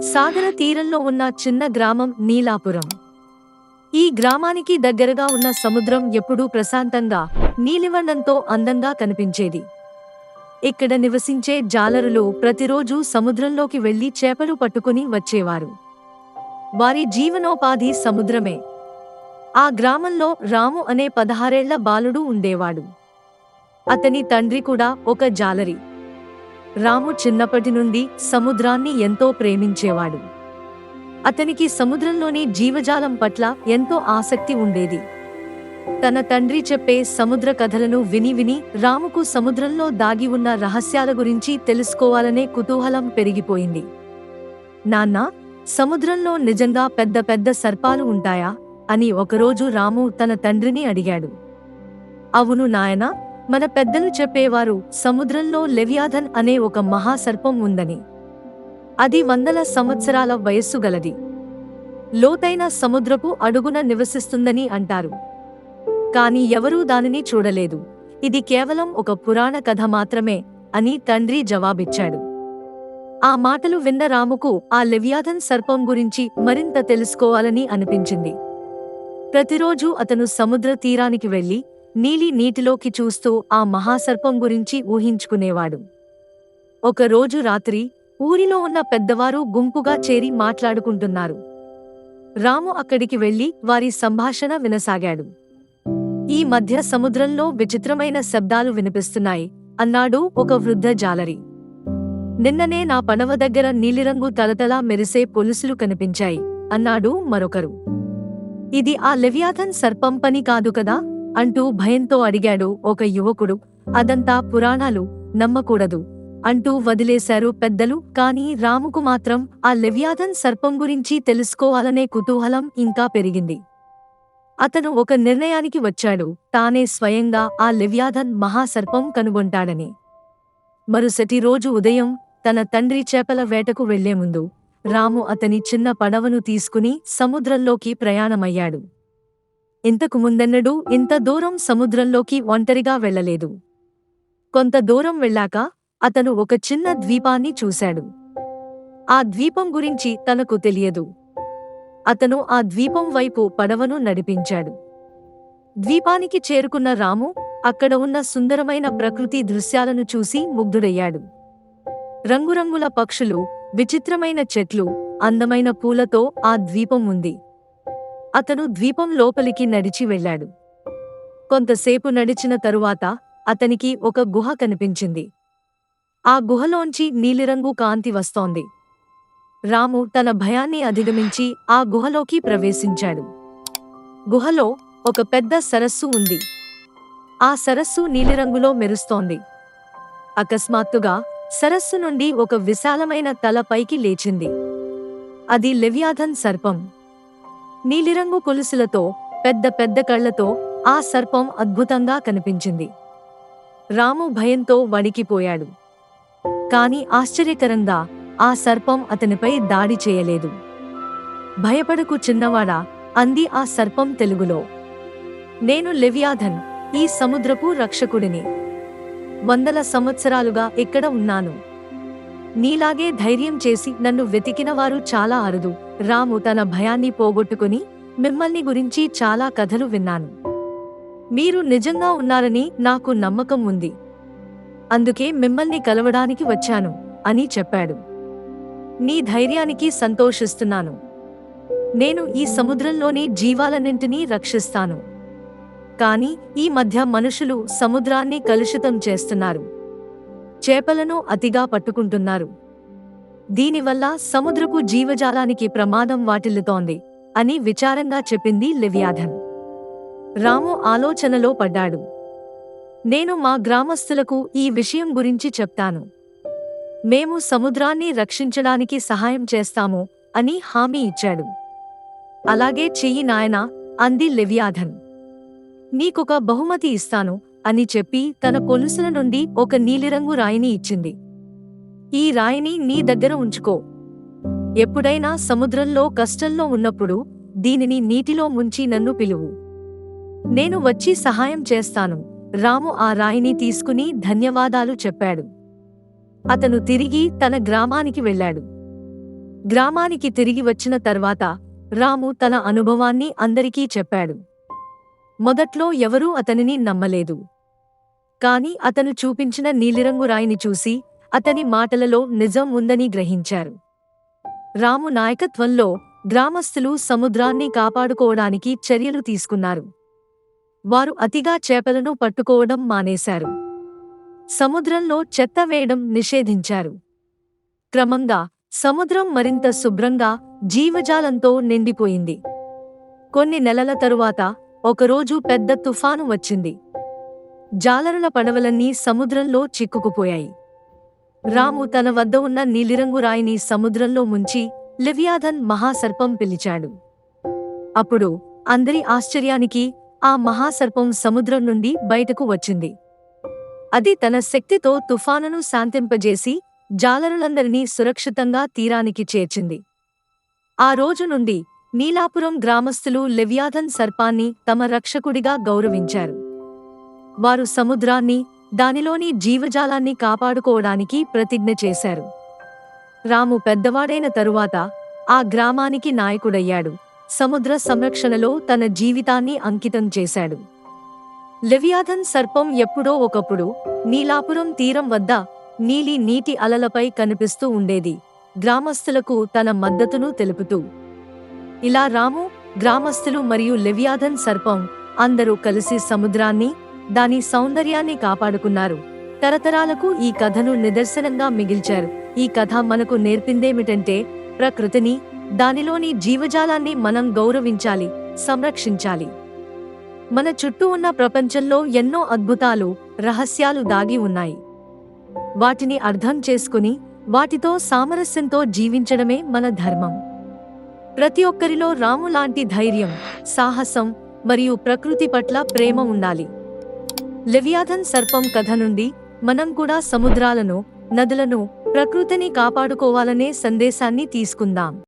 సాగర తీరంలో ఉన్న చిన్న గ్రామం నీలాపురం. ఈ గ్రామానికి దగ్గరగా ఉన్న సముద్రం ఎప్పుడూ ప్రశాంతంగా నీలివర్ణంతో అందంగా కనిపించేది. ఇక్కడ నివసించే జాలరులు ప్రతిరోజు సముద్రంలోకి వెళ్ళి చేపలు పట్టుకుని వచ్చేవారు. వారి జీవనోపాధి సముద్రమే. ఆ గ్రామంలో రాము అనే పదహారేళ్ళ బాలుడు ఉండేవాడు. అతని తండ్రి కూడా ఒక జాలరి. రాము చిన్నప్పటి నుండి సముద్రాన్ని ఎంతో ప్రేమించేవాడు. అతనికి సముద్రంలోని జీవజాలం పట్ల ఎంతో ఆసక్తి ఉండేది. తన తండ్రి చెప్పే సముద్ర కథలను విని విని రాముకు సముద్రంలో దాగి ఉన్న రహస్యాల గురించి తెలుసుకోవాలనే కుతూహలం పెరిగిపోయింది. నాన్న సముద్రంలో నిజంగా పెద్ద పెద్ద సర్పాలు ఉంటాయా? అని ఒకరోజు రాము తన తండ్రిని అడిగాడు. అవును నాయనా మన పెద్దలు చెప్పేవారు సముద్రంలో లెవియాధన్ అనే ఒక మహాసర్పం ఉందని. అది వందల సంవత్సరాల వయస్సు గలది. లోతైన సముద్రపు అడుగున నివసిస్తుందని అంటారు. కాని ఎవరూ దానిని చూడలేదు. ఇది కేవలం ఒక పురాణ కథ మాత్రమే అని తండ్రి జవాబిచ్చాడు. ఆ మాటలు విన్న రాముకు ఆ లెవియాధన్ సర్పం గురించి మరింత తెలుసుకోవాలని అనిపించింది. ప్రతిరోజు అతను సముద్ర తీరానికి వెళ్ళి నీలి నీటిలోకి చూస్తూ ఆ మహాసర్పం గురించి ఊహించుకునేవాడు. ఒకరోజు రాత్రి ఊరిలో ఉన్న పెద్దవారు గుంపుగా చేరి మాట్లాడుకుంటున్నారు. రాము అక్కడికి వెళ్ళి వారి సంభాషణ వినసాగాడు. ఈ మధ్య సముద్రంలో విచిత్రమైన శబ్దాలు వినిపిస్తున్నాయి అన్నాడు ఒక వృద్ధ జాలరి. నిన్ననే నా పడవ దగ్గర నీలిరంగు తలతలా మెరిసే పొలుసులు కనిపించాయి అన్నాడు మరొకరు. ఇది ఆ లెవియాథన్ సర్పం పని కాదు కదా? అంటూ భయంతో అడిగాడు ఒక యువకుడు. అదంతా పురాణాలు నమ్మకూడదు అంటూ వదిలేశారు పెద్దలు. కాని రాముకు మాత్రం ఆ లెవ్యాధన్ సర్పం గురించి తెలుసుకోవాలనే కుతూహలం ఇంకా పెరిగింది. అతను ఒక నిర్ణయానికి వచ్చాడు. తానే స్వయంగా ఆ లెవ్యాధన్ మహాసర్పం కనుగొంటాడని. మరుసటి రోజు ఉదయం తన తండ్రి చేపల వేటకు వెళ్ళే ముందు రాము అతని చిన్న పడవను తీసుకుని సముద్రంలోకి ప్రయాణమయ్యాడు. ఇంతకు ముందెన్నడూ ఇంత దూరం సముద్రంలోకి ఒంటరిగా వెళ్ళలేదు. కొంత దూరం వెళ్ళాక అతను ఒక చిన్న ద్వీపాన్ని చూశాడు. ఆ ద్వీపం గురించి తనకు తెలియదు. అతను ఆ ద్వీపం వైపు పడవను నడిపించాడు. ద్వీపానికి చేరుకున్న రాము అక్కడ ఉన్న సుందరమైన ప్రకృతి దృశ్యాలను చూసి ముగ్ధుడయ్యాడు. రంగురంగుల పక్షులు విచిత్రమైన చెట్లు అందమైన పూలతో ఆ ద్వీపం ఉంది. అతను ద్వీపం లోపలికి నడిచి వెళ్ళాడు. కొంతసేపు నడిచిన తరువాత అతనికి ఒక గుహ కనిపించింది. ఆ గుహలోంచి నీలిరంగు కాంతి వస్తోంది. రాము తన భయాన్ని అధిగమించి ఆ గుహలోకి ప్రవేశించాడు. గుహలో ఒక పెద్ద సరస్సు ఉంది. ఆ సరస్సు నీలిరంగులో మెరుస్తోంది. అకస్మాత్తుగా సరస్సు నుండి ఒక విశాలమైన తల పైకి లేచింది. అది లెవ్యాధన్ సర్పం. నీలిరంగు కొలుసులతో పెద్ద పెద్ద కళ్ళతో ఆ సర్పం అద్భుతంగా కనిపించింది. రాము భయంతో వణికిపోయాడు. కాని ఆశ్చర్యకరంగా ఆ సర్పం అతనిపై దాడి చేయలేదు. భయపడకు చిన్నవాడా అంది ఆ సర్పం తెలుగులో. నేను లెవ్యాధన్ ఈ సముద్రపు రక్షకుడిని. వందల సంవత్సరాలుగా ఇక్కడ ఉన్నాను? నీలాగే ధైర్యం చేసి నన్ను వెతికిన వారు చాలా అరుదు. రాము తన భయాన్ని పోగొట్టుకుని మిమ్మల్ని గురించి చాలా కథలు విన్నాను. మీరు నిజంగా ఉన్నారని నాకు నమ్మకం ఉంది. అందుకే మిమ్మల్ని కలవడానికి వచ్చాను అని చెప్పాడు. నీ ధైర్యానికి సంతోషిస్తున్నాను. నేను ఈ సముద్రంలోని జీవాలన్నింటినీ రక్షిస్తాను. కాని ఈ మధ్య మనుషులు సముద్రాన్ని కలుషితం చేస్తున్నారు. చేపలను అతిగా పట్టుకుంటున్నారు. దీనివల్ల సముద్రపు జీవజాలానికి ప్రమాదం వాటిల్లుతోంది అని విచారంగా చెప్పింది లెవ్యాధన్. రాము ఆలోచనలో పడ్డాడు. నేను మా గ్రామస్తులకు ఈ విషయం గురించి చెప్తాను. మేము సముద్రాన్ని రక్షించడానికి సహాయం చేస్తాము అని హామీ ఇచ్చాడు. అలాగే చెయ్యి నాయనా అంది లెవ్యాధన్. నీకొక బహుమతి ఇస్తాను అని చెప్పి తన కొలుసుల నుండి ఒక నీలిరంగు రాయిని ఇచ్చింది. ఈ రాయిని నీ దగ్గర ఉంచుకో. ఎప్పుడైనా సముద్రంలో కష్టంలో ఉన్నప్పుడు దీనిని నీటిలో ముంచి నన్ను పిలువు. నేను వచ్చి సహాయం చేస్తాను. రాము ఆ రాయిని తీసుకుని ధన్యవాదాలు చెప్పాడు. అతను తిరిగి తన గ్రామానికి వెళ్ళాడు. గ్రామానికి తిరిగి వచ్చిన తర్వాత రాము తన అనుభవాన్ని అందరికీ చెప్పాడు. మొదట్లో ఎవరూ అతనిని నమ్మలేదు. కాని అతను చూపించిన నీలిరంగు రాయిని చూసి అతని మాటలలో నిజం ఉందని గ్రహించారు. రాము నాయకత్వంలో గ్రామస్తులు సముద్రాన్ని కాపాడుకోవడానికి చర్యలు తీసుకున్నారు. వారు అతిగా చేపలను పట్టుకోవడం మానేశారు. సముద్రంలో చెత్త వేయడం నిషేధించారు. క్రమంగా సముద్రం మరింత శుభ్రంగా జీవజాలంతో నిండిపోయింది. కొన్ని నెలల తరువాత ఒకరోజు పెద్ద తుఫాను వచ్చింది. జాలరుల పడవలన్నీ సముద్రంలో చిక్కుకుపోయాయి. రాము తన వద్ద ఉన్న నీలిరంగు రాయిని సముద్రంలో ముంచి లివియాధన్ మహాసర్పం పిలిచాడు. అప్పుడు అందరి ఆశ్చర్యానికి ఆ మహాసర్పం సముద్రం నుండి బయటకు వచ్చింది. అది తన శక్తితో తుఫానును శాంతింపజేసి జాలరులందరినీ సురక్షితంగా తీరానికి చేర్చింది. ఆ రోజు నుండి నీలాపురం గ్రామస్థులు లెవ్యాధన్ సర్పాన్ని తమ రక్షకుడిగా గౌరవించారు. వారు సముద్రాన్ని దానిలోని జీవజాలాన్ని కాపాడుకోవడానికి ప్రతిజ్ఞ చేశారు. రాము పెద్దవాడైన తరువాత ఆ గ్రామానికి నాయకుడయ్యాడు. సముద్ర సంరక్షణలో తన జీవితాన్ని అంకితం చేశాడు. లెవియాధన్ సర్పం ఎప్పుడో ఒకప్పుడు నీలాపురం తీరం వద్ద నీలి నీటి అలలపై కనిపిస్తూ ఉండేది. గ్రామస్తులకు తన మద్దతును తెలుపుతూ. ఇలా రాము గ్రామస్తులు మరియు లెవియాధన్ సర్పం అందరూ కలిసి సముద్రాన్ని దాని సౌందర్యాన్ని కాపాడుకున్నారు. తరతరాలకు ఈ కథను నిదర్శనంగా మిగిల్చారు. ఈ కథ మనకు నేర్పిందేమిటంటే ప్రకృతిని దానిలోని జీవజాలాన్ని మనం గౌరవించాలి సంరక్షించాలి. మన చుట్టూ ఉన్న ప్రపంచంలో ఎన్నో అద్భుతాలు రహస్యాలు దాగి ఉన్నాయి. వాటిని అర్థం చేసుకుని వాటితో సామరస్యంతో జీవించడమే మన ధర్మం. ప్రతి ఒక్కరిలో రాము లాంటి ధైర్యం సాహసం మరియు ప్రకృతి పట్ల ప్రేమ ఉండాలి. లెవియాధన్ సర్పం కథ నుండి మనం కూడా సముద్రాలను నదులను ప్రకృతిని కాపాడుకోవాలనే సందేశాన్ని తీసుకుందాం.